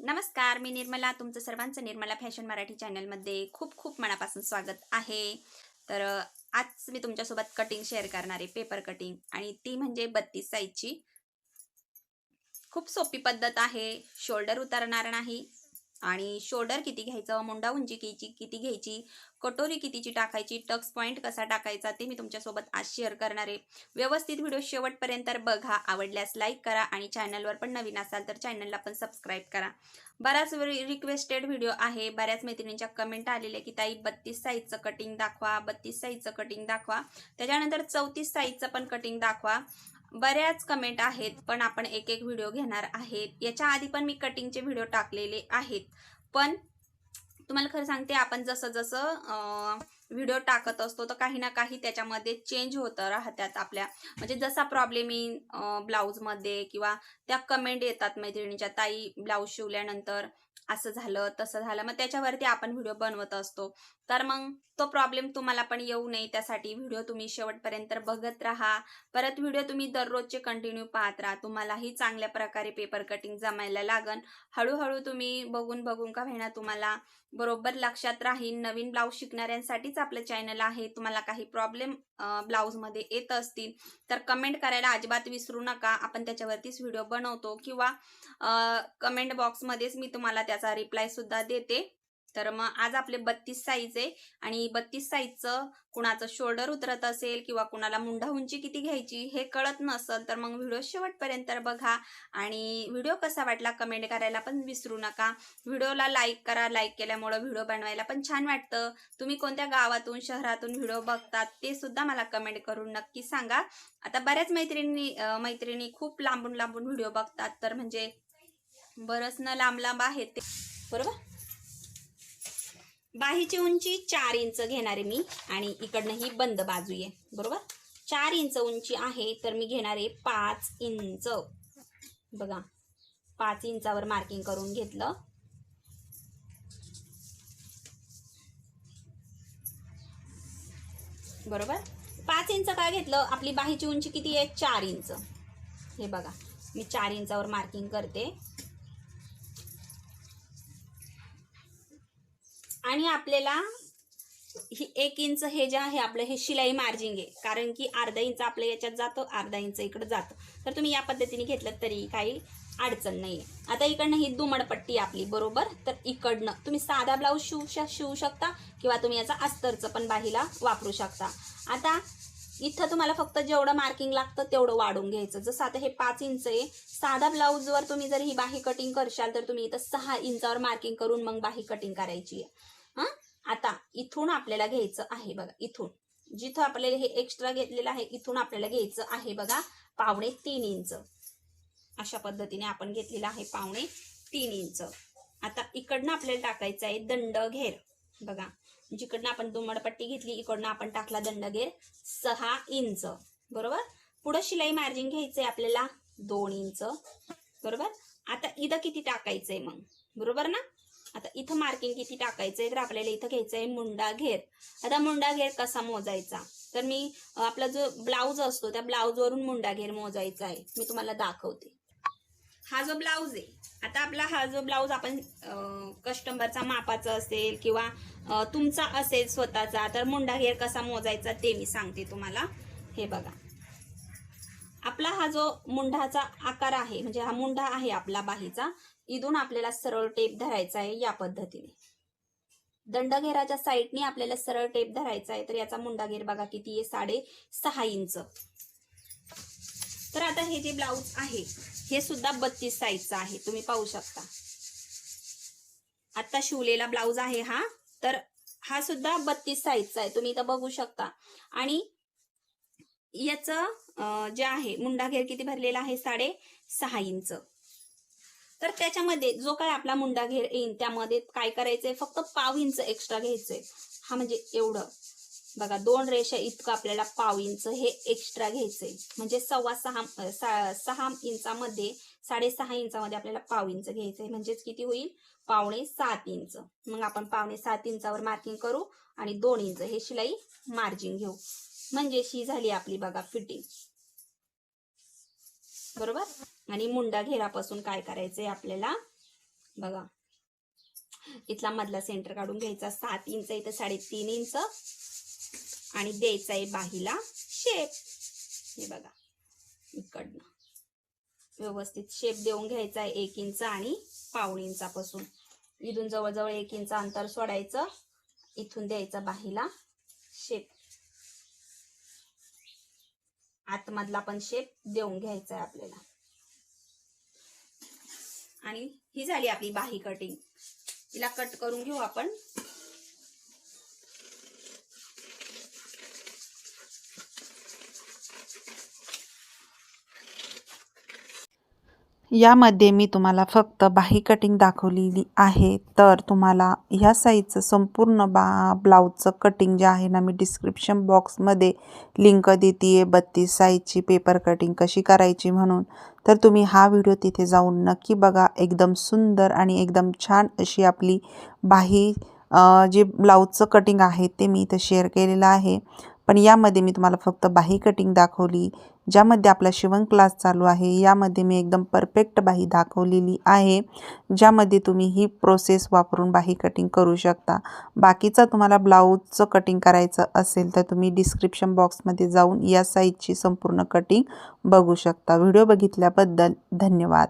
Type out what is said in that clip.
नमस्कार मी निर्मला. तुमचं सर्वांचं निर्मला फॅशन मराठी चॅनलमध्ये खूप खूप मनापासून स्वागत आहे. तर आज मी तुमच्यासोबत कटिंग शेअर करणार आहे पेपर कटिंग आणि ती म्हणजे बत्तीस साईजची. खूप सोपी पद्धत आहे. शोल्डर उतरणार नाही. आणि शोल्डर किती घ्यायचं मुंडा उंची घ्यायची किती घ्यायची कटोरी कितीची टाकायची टक्स पॉईंट कसा टाकायचा ते मी तुमच्यासोबत आज शेअर करणार आहे. व्यवस्थित व्हिडिओ शेवटपर्यंत बघा आवडल्यास लाईक करा आणि चॅनलवर पण नवीन असाल तर चॅनलला पण सबस्क्राईब करा. बराच रिक्वेस्टेड व्हिडिओ आहे बऱ्याच मैत्रिणींच्या कमेंट आलेल्या की ताई बत्तीस साईजचं कटिंग दाखवा बत्तीस साईजचं कटिंग दाखवा. त्याच्यानंतर चौतीस साईजचं पण कटिंग दाखवा. बऱ्याच कमेंट आहेत पण आपण एक एक व्हिडिओ घेणार आहेत. याच्या आधी पण मी कटिंगचे व्हिडिओ टाकलेले आहेत. पण तुम्हाला खरं सांगते आपण जसं जसं व्हिडिओ टाकत असतो तर काही ना काही त्याच्यामध्ये चेंज होतं राहतात आपल्या. म्हणजे जसा प्रॉब्लेम येईल ब्लाऊजमध्ये किंवा त्या कमेंट येतात मैत्रिणीच्या ताई ब्लाऊज शिवल्यानंतर असं झालं तसं झालं. मग त्याच्यावरती आपण व्हिडिओ बनवत असतो. तर मग तो प्रॉब्लेम तुम्हाला पण येऊ नये. त्यासाठी व्हिडिओ तुम्ही शेवटपर्यंत बघत राहा. परत व्हिडिओ तुम्ही दररोजचे कंटिन्यू पाहत राहा. तुम्हालाही चांगल्या प्रकारे पेपर कटिंग जमायला लागन. हळूहळू तुम्ही बघून बघून का भेणा तुम्हाला बरोबर लक्षात राहील नवीन ब्लाऊज शिकणाऱ्यांसाठीच आपलं चॅनल आहे. तुम्हाला काही प्रॉब्लेम ब्लाऊजमध्ये येत असतील तर कमेंट करायला अजिबात विसरू नका. आपण त्याच्यावरतीच व्हिडिओ बनवतो किंवा कमेंट बॉक्समध्येच मी तुम्हाला त्याचा रिप्लाय सुद्धा देते. तर मग आज आपले बत्तीस साईज आहे आणि बत्तीस साईजचं कुणाचं शोल्डर उतरत असेल किंवा कुणाला मुंडा उंची किती घ्यायची हे कळत नसेल तर मग व्हिडिओ शेवटपर्यंत बघा. आणि व्हिडिओ कसा वाटला कमेंट करायला पण विसरू नका. व्हिडिओला लाईक करा. लाईक केल्यामुळं व्हिडिओ बनवायला पण छान वाटतं. तुम्ही कोणत्या गावातून शहरातून व्हिडिओ बघतात ते सुद्धा मला कमेंट करून नक्की सांगा. आता बऱ्याच मैत्रिणी मैत्रिणी खूप लांबून लांबून व्हिडिओ बघतात. तर म्हणजे बरंच न लांब लांब आहेत ते. बरोबर? बाहीची उंची चार इंच घेणार आहे मी आणि इकडनं ही बंद बाजू आहे बरोबर? चार इंच उंची आहे तर मी घेणार आहे पाच इंच. बघा पाच इंचावर मार्किंग करून घेतलं. बरोबर? पाच इंच काय घेतलं? आपली बाहीची उंची किती आहे? चार इंच. हे बघा मी चार इंचावर मार्किंग करते. आणि आपल्याला ही एक इंच हे जे आहे आपलं हे शिलाई मार्जिंग आहे. कारण की अर्धा इंच आपलं याच्यात जातो अर्धा इंच इकडं जातो. तर तुम्ही या पद्धतीने घेतलं तरी काही अडचण नाही आता इकडनं ही दुमडपट्टी आपली बरोबर? तर इकडनं तुम्ही साधा ब्लाऊज शिवू श शिवू शकता किंवा तुम्ही याचा अस्तरचं पण बाहीला वापरू शकता. आता इथं तुम्हाला फक्त जेवढं मार्किंग लागतं तेवढं वाढून घ्यायचं. जसं आता हे पाच इंच आहे साधा ब्लाऊजवर तुम्ही जर ही बाही कटिंग करशाल तर तुम्ही इथं सहा इंचावर मार्किंग करून मग बाही कटिंग करायची आहे. हां? आता इथून आपल्याला घ्यायचं आहे बघा इथून. जिथं आपल्याला हे एक्स्ट्रा घेतलेलं आहे इथून आपल्याला घ्यायचं आहे बघा पावणे तीन इंच अशा पद्धतीने आपण घेतलेलं आहे पावणे तीन इंच आता इकडनं आपल्याला टाकायचं आहे दंड घेर बघा जिकडनं आपण दुमडपट्टी घेतली इकडनं आपण टाकला दंडगेर सहा इंच. बरोबर? पुढं शिलाई मार्जिन घ्यायचंय आपल्याला दोन इंच. बरोबर? आता इथं किती टाकायचंय मग? बरोबर ना? आता इथं मार्किंग किती टाकायचंय? तर आपल्याला इथं घ्यायचंय मुंडा घेर. आता मुंडा घेर कसा मोजायचा? तर मी आपला जो ब्लाऊज असतो त्या ब्लाऊजवरून मुंडा घेर मोजायचा आहे. मी तुम्हाला दाखवते. हा जो ब्लाऊज आहे आता आपला हा जो ब्लाऊज आपण कस्टमरचा मापाचा असेल किंवा तुमचा असेल स्वतःचा तर मुंडा घेर कसा मोजायचा ते मी सांगते तुम्हाला. हे बघा. आपला हा जो मुंडाचा आकार आहे म्हणजे हा मुंडा आहे आपला बाहीचा इथून आपल्याला सरळ टेप धरायचा आहे या पद्धतीने. दंडघेराच्या साईडने आपल्याला सरळ टेप धरायचा आहे तर याचा मुंडा घेर बघा किती आहे साडे सहा इंच. तर आता हे जे ब्लाऊज आहे हे सुद्धा बत्तीस साईजचा आहे. तुम्ही पाहू शकता. आता शिवलेला ब्लाऊज आहे हा. तर हा सुद्धा बत्तीस साईजचा आहे. तुम्ही इथं बघू शकता. आणि याचं जे आहे मुंडा घेर किती भरलेला आहे? साडे सहा इंच. तर त्याच्यामध्ये जो काय आपला मुंडा घेर येईल त्यामध्ये काय करायचंय? फक्त पाव इंच एक्स्ट्रा घ्यायचंय. हा म्हणजे एवढं. बघा दोन रेषा इतकं आपल्याला पाव इंच हे एक्स्ट्रा घ्यायचंय. म्हणजे सव्वा सहा सहा इंचामध्ये साडेसहा इंचामध्ये आपल्याला पाव इंच घ्यायचंय. म्हणजेच किती होईल? पावणे सात इंच. मग आपण पावणे सात इंचावर मार्किंग करू आणि दोन इंच हे शिलाई मार्जिन घेऊ. म्हणजे ही झाली आपली बघा फिटिंग बरोबर? आणि मुंडा घेरापासून काय करायचंय आपल्याला? बघा. इथला मधला सेंटर काढून घ्यायचा. सात इंच इथं साडेतीन इंच. आणि द्यायचा आहे बाहीला शेप हे बघा इकडनं. व्यवस्थित शेप देऊन घ्यायचा आहे एक इंच आणि पाऊण इंचापासून. इथून जवळजवळ एक इंच अंतर सोडायचं. इथून द्यायचा बाहीला शेप आतमधला पण शेप देऊन घ्यायचा आहे आपल्याला. आणि ही झाली आपली बाही कटिंग तिला कट करून घेऊ आपण. यामध्ये मी तुम्हाला फक्त बाही कटिंग दाखवलेली आहे. तर तुम्हाला ह्या साईजचं संपूर्ण बा ब्लाऊजचं कटिंग जे आहे ना मी डिस्क्रिप्शन बॉक्समध्ये लिंक देते आहे बत्तीस साईजची पेपर कटिंग कशी करायची म्हणून. तर तुम्ही हा व्हिडिओ तिथे जाऊन नक्की बघा. एकदम सुंदर आणि एकदम छान अशी आपली बाही जे ब्लाऊजचं कटिंग आहे ते मी इथं शेअर केलेलं आहे. पण यामध्ये मी तुम्हाला फक्त बाही कटिंग दाखवली ज्यामध्ये आपला शिवण क्लास चालू आहे. यामध्ये मी एकदम परफेक्ट बाही दाखवलेली आहे ज्यामध्ये तुम्ही ही प्रोसेस वापरून बाही कटिंग करू शकता. बाकीचं तुम्हाला ब्लाऊजचं कटिंग करायचं असेल तर तुम्ही डिस्क्रिप्शन बॉक्समध्ये जाऊन या साईजची संपूर्ण कटिंग बघू शकता. व्हिडिओ बघितल्याबद्दल धन्यवाद.